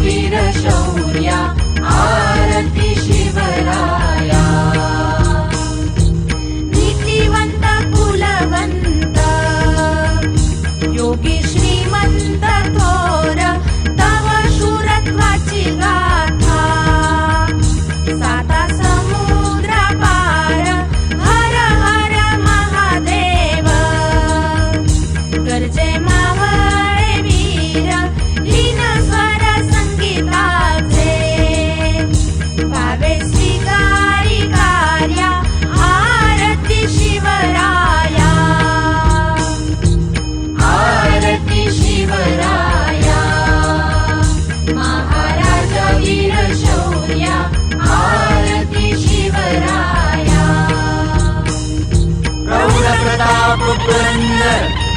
वीर शौर्या आरती காப்பு பிறந்த